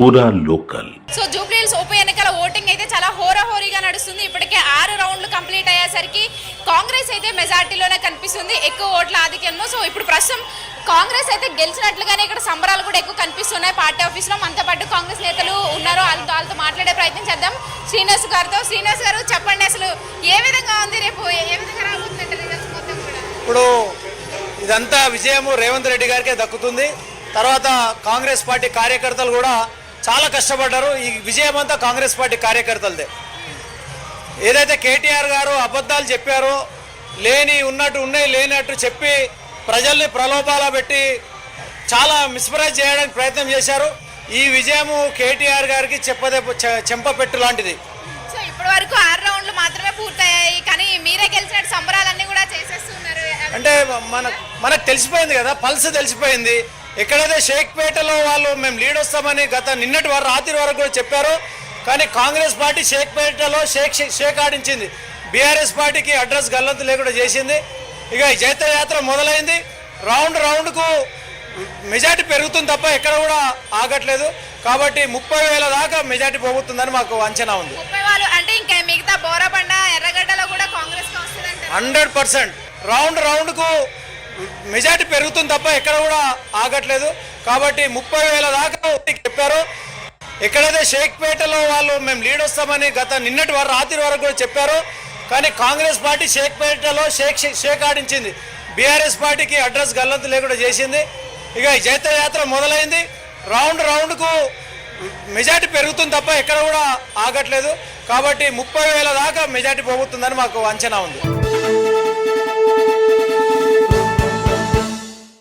పూరా local. So Jubilee Hills ఉప ఎన్నికల ఓటింగ్ అయితే చాలా హోరాహోరీగా నడుస్తుంది. ఇప్పటికే ఆరు రౌండ్లు కంప్లీట్ అయ్యేసరికి కాంగ్రెస్ అయితే మెజార్టీలోనే కనిపిస్తుంది. ఎక్కువ ఓట్ల ఆధిక్యంలో. సో ఇప్పుడు ప్రస్తుతం కాంగ్రెస్ అయితే గెలిచినట్లుగానే ఇక్కడ సంబరాలు కూడా ఎక్కువ కనిపిస్తున్నాయి. పార్టీ ఆఫీస్లో మనతో పాటు కాంగ్రెస్ నేతలు ఉన్నారు వాళ్ళతో వాళ్ళతో మాట్లాడే ప్రయత్నం చేద్దాం. శ్రీనివాస్ గారితో. శ్రీనివాస్ గారు చెప్పండి అసలు ఏ విధంగా ఉంది రేపు? ఏ విధంగా ఇప్పుడు ఇదంతా విజయము రేవంత్ రెడ్డి గారికే దక్కుతుంది. తర్వాత కాంగ్రెస్ పార్టీ కార్యకర్తలు కూడా చాలా కష్టపడ్డారు. ఈ విజయం అంతా కాంగ్రెస్ పార్టీ కార్యకర్తలదే. ఏదైతే కేటీఆర్ గారు అబద్ధాలు చెప్పారో లేని ఉన్నట్టు ఉన్నాయి లేనట్టు చెప్పి ప్రజల్ని ప్రలోభాల పెట్టి చాలా మిస్ప్రైజ్ చేయడానికి ప్రయత్నం చేశారు. ఈ విజయము కేటీఆర్ గారికి చెప్పదే చెంపపెట్టు లాంటిది. సో ఇప్పటి వరకు ఆరు రౌండ్లు మాత్రమే పూర్తయ్యాయి. కానీ మీరే గెలిచినట్టు సంబరాలన్నీ కూడా చేసేస్తున్నారు. అంటే మన మనకు తెలిసిపోయింది కదా పల్స్ తెలిసిపోయింది. ఎక్కడైతే షేక్పేటలో వాళ్ళు మేము లీడ్ వస్తామని గత నిన్నటి వారు రాత్రి వరకు కూడా చెప్పారు. కానీ కాంగ్రెస్ పార్టీ షేక్పేటలో షేక్ షేక్ ఆడించింది. బీఆర్ఎస్ పార్టీకి అడ్రస్ గల్లంతు లేకుండా చేసింది. ఇక ఈ జైత్ర యాత్ర మొదలైంది. రౌండ్ రౌండ్కు మెజార్టీ పెరుగుతుంది తప్ప ఎక్కడ కూడా ఆగట్లేదు. కాబట్టి ముప్పై వేల దాకా మెజార్టీ పోగుతుందని మాకు అంచనా ఉంది. ముప్పై వాళ్ళు అంటే ఇంకా మిగతా బోరబండ ఎర్రగడ్డలో కూడా కాంగ్రెస్ వస్తుందంటే హండ్రెడ్ పర్సెంట్. రౌండ్ రౌండ్కు మెజార్టీ పెరుగుతుంది తప్ప ఎక్కడ కూడా ఆగట్లేదు. కాబట్టి ముప్పై వేల దాకా చెప్పారు. ఎక్కడైతే షేక్పేటలో వాళ్ళు మేము లీడ్ వస్తామని గత నిన్నటి వారు రాత్రి వరకు కూడా చెప్పారు. కానీ కాంగ్రెస్ పార్టీ షేక్పేటలో షేక్ షేక్ ఆడించింది. బీఆర్ఎస్ పార్టీకి అడ్రస్ గల్లంతు లేకుండా చేసింది. ఇక ఈ జైత్ర యాత్ర మొదలైంది. రౌండ్ రౌండ్కు మెజార్టీ పెరుగుతుంది తప్ప ఎక్కడ కూడా ఆగట్లేదు. కాబట్టి ముప్పై వేల దాకా మెజార్టీ పోగుతుందని మాకు అంచనా ఉంది.